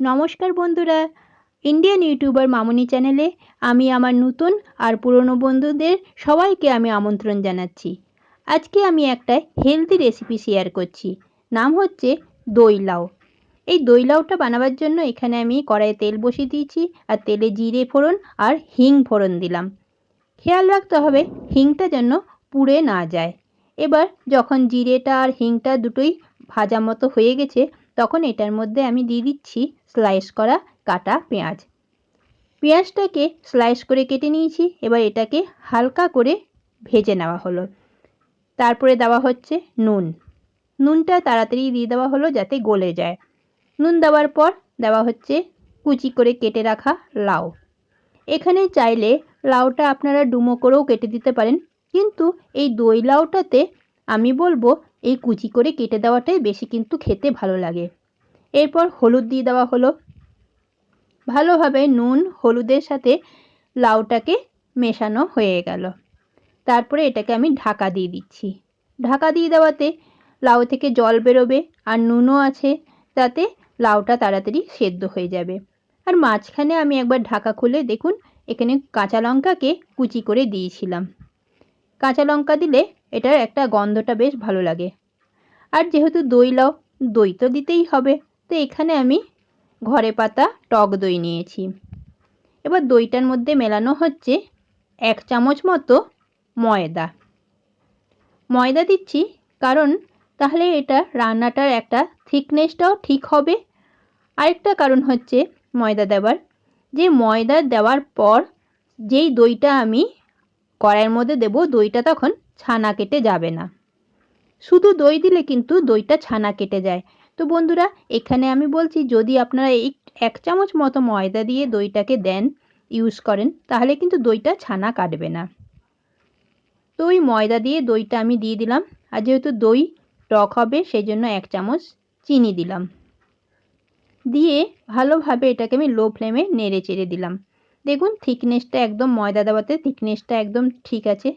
নমস্কার বন্ধুরা Indian YouTuber মামনি চ্যানেলে আমি আমার নতুন আর পুরনো বন্ধুদের সবাইকে আমি আমন্ত্রণ জানাচ্ছি। আজকে আমি একটা হেলদি রেসিপি শেয়ার করছি, নাম হচ্ছে দই লাউ। এই দই লাউটা বানাবার জন্য এখানে আমি কড়াইয়ে তেল বসিয়ে দিয়েছি, আর তেলে জিরে ফোড়ন আর হিং ফোড়ন দিলাম। খেয়াল রাখতে হবে, হিংটা যেন পুড়ে না যায়। এবার যখন জিরেটা আর হিংটা দুটোই ভাজা মতো হয়ে গেছে তখন এটার মধ্যে আমি দিয়ে দিচ্ছি স্লাইস করা কাটা পেঁয়াজ। পেঁয়াজটাকে স্লাইস করে কেটে নিয়েছি, এবার এটাকে হালকা করে ভেজে নেওয়া হলো। তারপরে দেওয়া হচ্ছে নুন। নুনটা তাড়াতাড়ি দিয়ে দেওয়া হলো যাতে গলে যায়। নুন দেওয়ার পর দেওয়া হচ্ছে কুচি করে কেটে রাখা লাউ। এখানে চাইলে লাউটা আপনারা ডুমো করেও কেটে দিতে পারেন, কিন্তু এই দই লাউটাতে আমি বলব এই কুচি করে কেটে দেওয়াটাই বেশি কিন্তু খেতে ভালো লাগে। এরপর হলুদ দিয়ে দেওয়া হলো। ভালোভাবে নুন, হলুদের সাথে লাউটাকে মেশানো হয়ে গেল। তারপরে এটাকে আমি ঢাকা দিয়ে দিচ্ছি। ঢাকা দিয়ে দেওয়াতে লাউ থেকে জল বেরোবে আর নুনও আছে, তাতে লাউটা তাড়াতাড়ি সেদ্ধ হয়ে যাবে। আর মাঝখানে আমি একবার ঢাকা খুলে দেখুন, এখানে কাঁচা লঙ্কাকে কুচি করে দিয়েছিলাম। কাঁচা লঙ্কা দিলে এটার একটা গন্ধটা বেশ ভালো লাগে। আর যেহেতু দই লাও, দই তো দিতেই হবে। তো এখানে আমি ঘরে পাতা, টক দই নিয়েছি। এবার দইটার মধ্যে মেলানো হচ্ছে এক চামচ মতো ময়দা। ময়দা দিচ্ছি কারণ তাহলে এটা রান্নাটার একটা থিকনেসটাও ঠিক হবে। আরেকটা কারণ হচ্ছে ময়দা দেওয়ার যে ময়দা দেওয়ার পর যেই দইটা আমি কড়াইয়ের মধ্যে দেব দইটা তখন ছানা কেটে যাবে না। শুধু দই দিলে কিন্তু দইটা ছানা কেটে যায়। তো বন্ধুরা, এখানে আমি বলছি, যদি আপনারা এই এক চামচ মতো ময়দা দিয়ে দইটাকে দেন ইউজ করেন, তাহলে কিন্তু দইটা ছানা কাটবে না। তো ওই ময়দা দিয়ে দইটা আমি দিয়ে দিলাম। আর যেহেতু দই টক হবে সেই জন্য এক চামচ চিনি দিলাম। দিয়ে ভালোভাবে এটাকে আমি লো ফ্লেমে নেড়ে চেড়ে দিলাম। দেখুন থিকনেসটা একদম ময়দা দেওয়াতে থিকনেসটা একদম ঠিক আছে।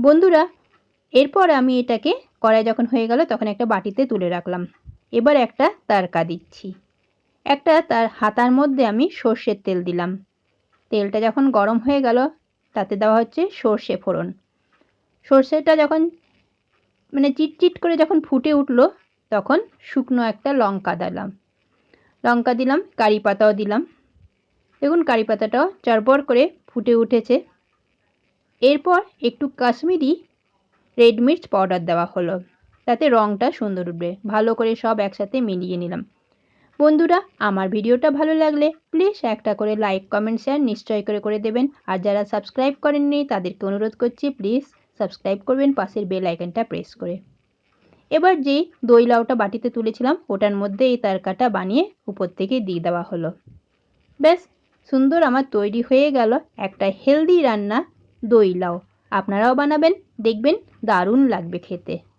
বন্ধুরা, এরপর আমি এটাকে কড়াই যখন হয়ে গেল, তখন একটা বাটিতে তুলে রাখলাম। এবার একটা তারকা দিচ্ছি। একটা তার হাতার মধ্যে আমি সর্ষের তেল দিলাম। তেলটা যখন গরম হয়ে গেল, তাতে দেওয়া হচ্ছে সর্ষে ফোড়ন। সর্ষেটা যখন মানে চিটচিট করে যখন ফুটে উঠল, তখন শুকনো একটা লঙ্কা দিলাম। লঙ্কা দিলাম, কারি পাতাও দিলাম। দেখুন কারি পাতাটাও চরপর করে ফুটে উঠেছে। এরপর একটু কাশ্মীরি রেড মির্চ পাউডার দেওয়া হলো। তাতে রঙটা সুন্দর উঠবে। ভালো করে সব একসাথে মিলিয়ে নিলাম। বন্ধুরা, আমার ভিডিওটা ভালো লাগলে প্লিজ একটা করে লাইক কমেন্ট শেয়ার নিশ্চয় করে করে দেবেন। আর যারা সাবস্ক্রাইব করেননি, তাদেরকে অনুরোধ করছি প্লিজ সাবস্ক্রাইব করবেন পাশের বেল আইকনটা প্রেস করে। এবার যেই দই লাউটা বাটিতে তুলেছিলাম, ওটার মধ্যে এই তারকাটা বানিয়ে উপর থেকে দিয়ে দেওয়া হলো। ব্যাস সুন্দর আমার তৈরি হয়ে গেল একটা হেলদি রান্না। দই লাউ আপনারাও বানাবেন, দেখবেন দারুণ লাগবে খেতে।